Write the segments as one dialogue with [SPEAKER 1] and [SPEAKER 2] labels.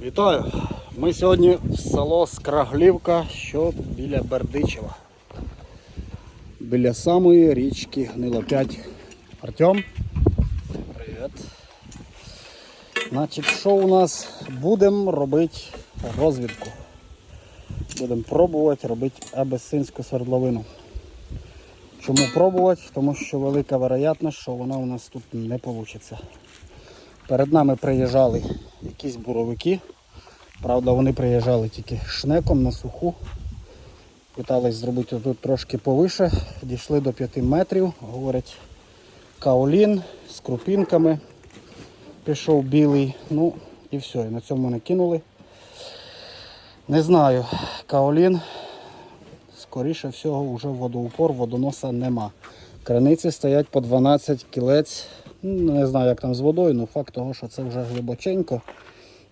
[SPEAKER 1] Вітаю! Ми сьогодні в село Скраглівка, що біля Бердичева. Біля самої річки Гнилопять. Артем. Привіт. Значить, що у нас? Будемо робити розвідку. Будемо пробувати робити абесинську свердловину. Чому пробувати? Тому що велика вероятність, що вона у нас тут не вийде. Перед нами приїжджали якісь буровики. Правда, вони приїжджали тільки шнеком на суху. Питались зробити тут трошки повише. Дійшли до 5 метрів. Говорять, каолін з крупінками. Пішов білий. Ну і все. І на цьому не кинули. Не знаю, каолін. Скоріше всього, вже водоупор, водоноса нема. Краниці стоять по 12 кілець. Ну, Не знаю, як там з водою, але факт того, що це вже глибоченько.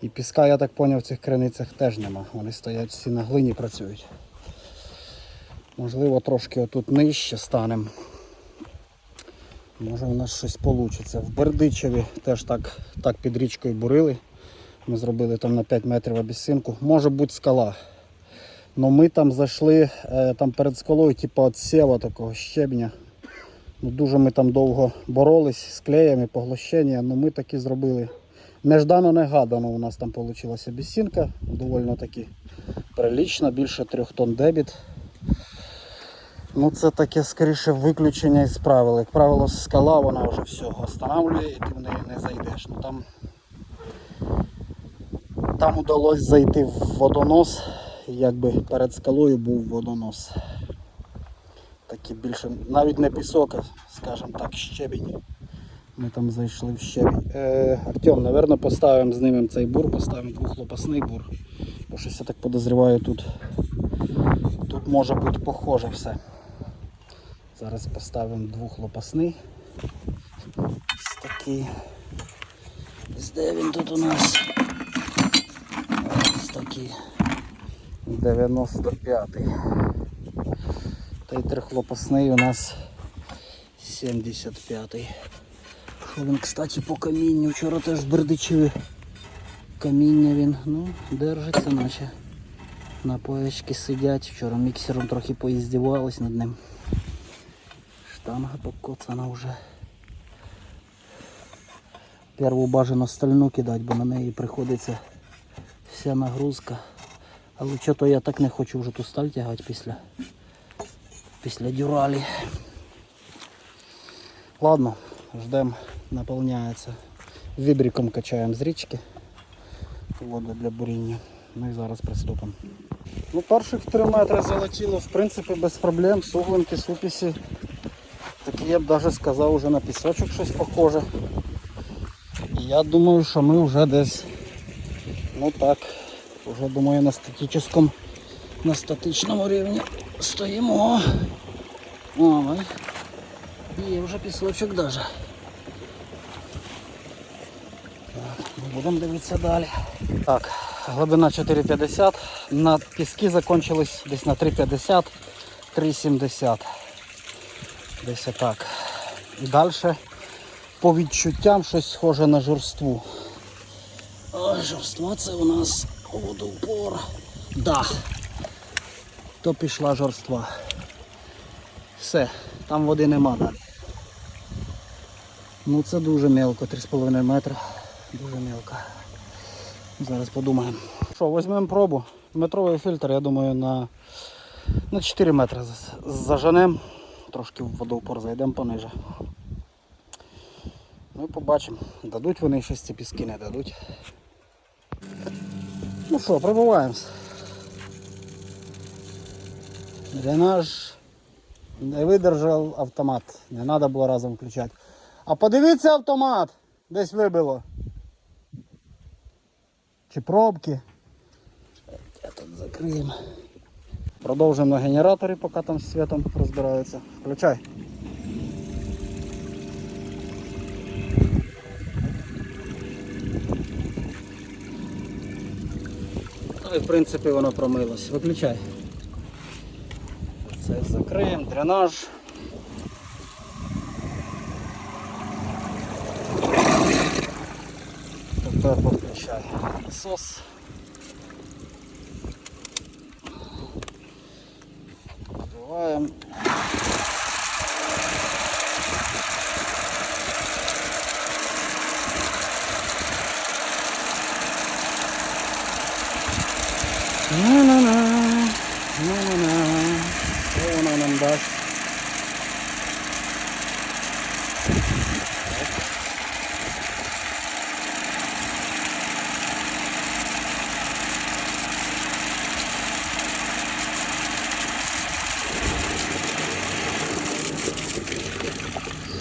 [SPEAKER 1] І піска, я так зрозумів, в цих криницях теж нема. Вони стоять всі на глині працюють. Можливо, трошки отут нижче станемо. Може у нас щось вийде. В Бердичеві теж так, так під річкою бурили. Ми зробили там на 5 метрів обіцинку. Може бути скала. Но ми там зайшли е, там перед скалою, типу от сєва такого щебня. Ну, дуже ми там довго боролись з клеями, поглощення, але ми таки зробили. Неждано негадано у нас там вийшла бісінка, доволі таки прилічна, більше трьох тонн дебіт. Ну це таке скоріше виключення із правил. Як правило, скала вона вже все останавлює і ти в неї не зайдеш. Ну, там, там удалося зайти в водонос, якби перед скалою був водонос. Такий більше, навіть не пісок, а, скажімо так, щебінь. Ми там зайшли в щебінь. Е, Артем, напевно, поставимо знімемо цей бур, поставимо двохлопасний бур. Бо щось я так подозріваю тут. Тут може бути похоже все. Зараз поставимо двохлопасний. Ось такий. Ось Де він тут у нас? Ось такий. 95-й. Та й у нас 75-й. Що він, кстати, по камінню. Вчора теж в Бердичеві каміння він, ну, держиться наче. На поячки сидять. Вчора міксером трохи поїздівались над ним. Штанга покоцана вже. Перву бажано стальну кидати, бо на неї приходиться вся нагрузка. Але чого я так не хочу вже ту сталь тягати після, після дюралі. Ладно, ждем, наповняється. Вібриком качаємо з річки. Воду для буріння. Ну і зараз приступимо. Ну, перших 3 метри залетіло, в принципі, без проблем. Суглинки, супісі. Такі я б навіть сказав, вже на пісочок щось похоже. І я думаю, що ми вже десь, ну так, вже думаю на статичному, на статичному рівні стоїмо. Ой. Є вже пісочок даже. Так, ну, будемо дивитися далі. Так, глибина 4,50. На піски закончились десь на 3,50, 3,70. Десь отак. І далі по відчуттям щось схоже на жорству. Ой, жорства це у нас водоупор. Да. То пішла жорства. Все, там води нема далі. Ну це дуже мелко, 3,5 метра. Дуже мелко. Зараз подумаємо. Що, візьмемо пробу. Метровий фільтр, я думаю, на, на 4 метри заженемо. Трошки в водоупор зайдемо пониже. Ну і побачимо, дадуть вони щось ці піски, не дадуть. Ну що, пробуваємось. Дренаж не видержав автомат. Не треба було разом включати. А подивіться автомат! Десь вибило. Чи пробки. Я тут закриємо. Продовжимо на генераторі, поки там з світом розбираються. Включай. Ну і в принципі воно промилось. Виключай. Це закриємо, дренаж. Тобто Тепер підключай насос. Открываем.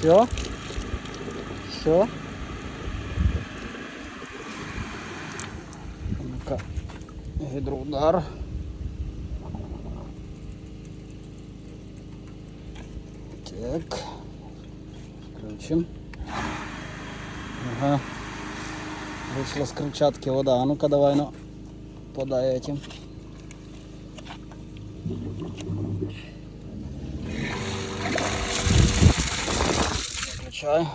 [SPEAKER 1] Все? Все? Ну-ка, гідроудар. Так. Включим. Ага. Вышла с крыльчатки вода. А ну-ка давай, ну, подай этим. Включай.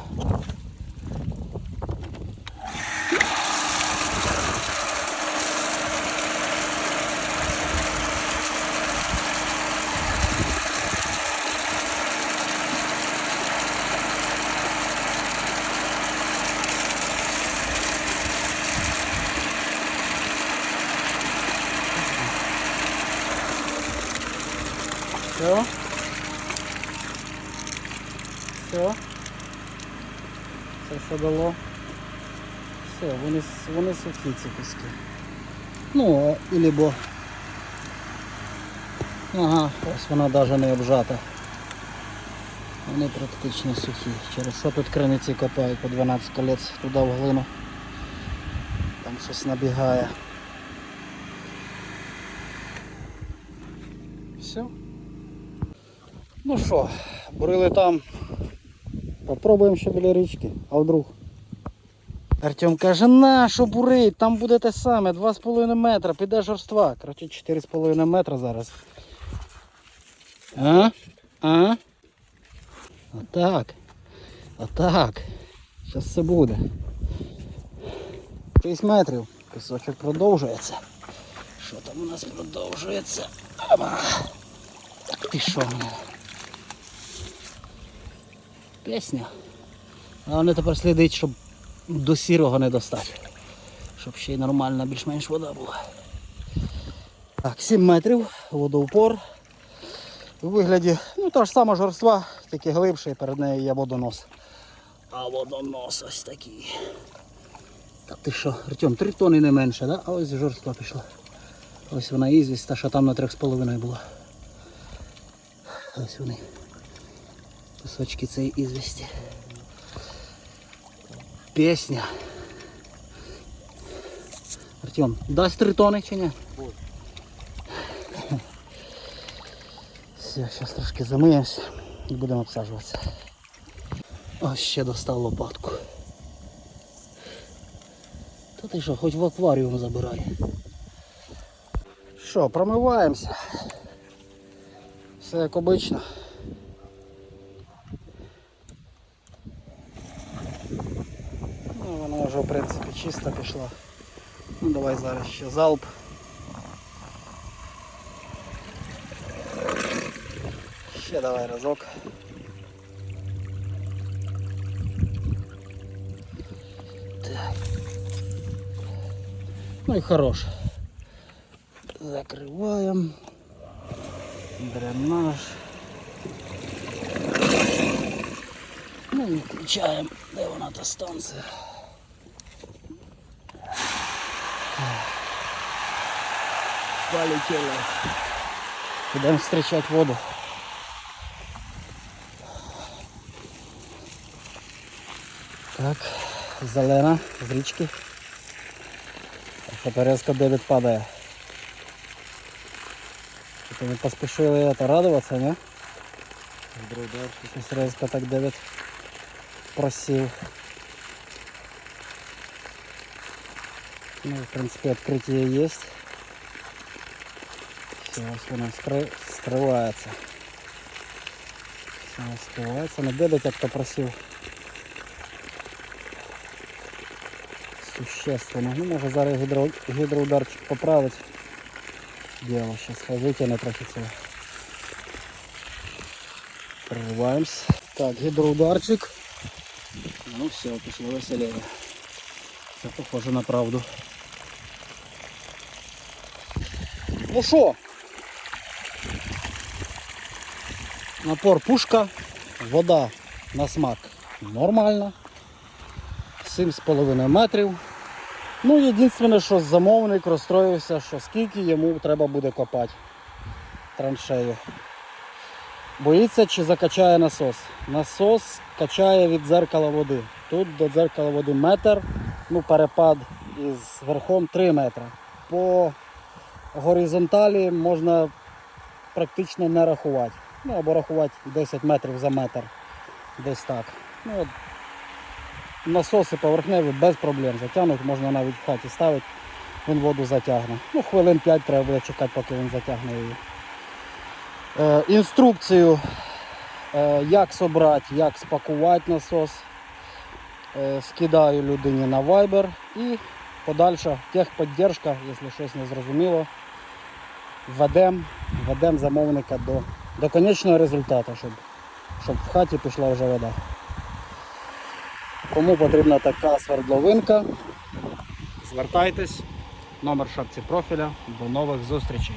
[SPEAKER 1] Все. Все. Дало? Все, вони, вони сухі ці куски. Ну, і либо. Ага, ось вона навіть не обжата. Вони практично сухі. Через що тут криниці копають по 12 колець туди в глину. Там щось набігає. Все. Ну що, бурили там. Попробуємо ще біля річки, а вдруг. Артем каже, на що бурить, там буде те саме, 2,5 метра, піде жорства. Коротше, 4,5 метра зараз. А? А? Отак. Отак. Зараз все буде. 6 метрів. Пісочок продовжується. Що там у нас продовжується? Ама. Так що мене? Пісня. А вони тепер слідить, щоб до сірого не достати. Щоб ще й нормальна більш-менш вода була. Так, 7 метрів, водоупор. У вигляді, ну та ж сама жорства, тільки глибше, і перед нею є водонос. А водонос ось такий. Та ти що, Артем, 3 тони не менше, да? а ось жорства пішла. Ось вона ізвість, та що там на 3,5 була. Ось вони. Кусочки цієї ізвісті. Пісня. Артем, дасть три тони чи ні? Все, зараз трошки замиємося і будемо обсаджуватися. Ось ще достав лопатку. Та ти що, хоч в акваріум забирай. Що, промиваємося. Все як обично. Ну, вона вже в принципі чисто пішла. Ну давай зараз ще залп. Ще давай разок. Так. Ну і хорош. Закриваємо. Дренаж. Ну і включаємо, де вона та станція. Полетіли. Підемо зустрічати воду. Так, зелена з річки. Що перезка дебіт падає. Це ми поспішили це радуватися, не? Щось резко так дебіт просів. Ну, в принципе, открытие есть. Все, ось воно скри... скривається. Все воно скривається. Не дебить, як то просив. Существенно. Ну, може зараз гідро... гідроударчик поправить. Діло зараз хай витягне трохи цього. Прориваємось. Так, гідроударчик. Ну все, пішло веселее. Це похоже на правду. Ну що? Напор пушка, вода на смак нормальна. 7,5 метрів. Ну, єдине, що замовник розстроївся, що скільки йому треба буде копати траншею. Боїться, чи закачає насос. Насос качає від дзеркала води. Тут до дзеркала води метр, ну перепад із верхом 3 метри. По горизонталі можна практично не рахувати. Ну або рахувати 10 метрів за метр. Десь так. Ну, от насоси поверхневі без проблем затягнуть, можна навіть в хаті ставити, він воду затягне. Ну, хвилин 5 треба буде чекати, поки він затягне її. Е, інструкцію, е, як собрати, як спакувати насос, е, скидаю людині на Viber і подальша техподдержка, якщо щось не зрозуміло, ведемо ведем замовника до, до конечного результату, щоб, щоб в хаті пішла вже вода. Кому потрібна така свердловинка, звертайтесь, номер шапці профіля. До нових зустрічей.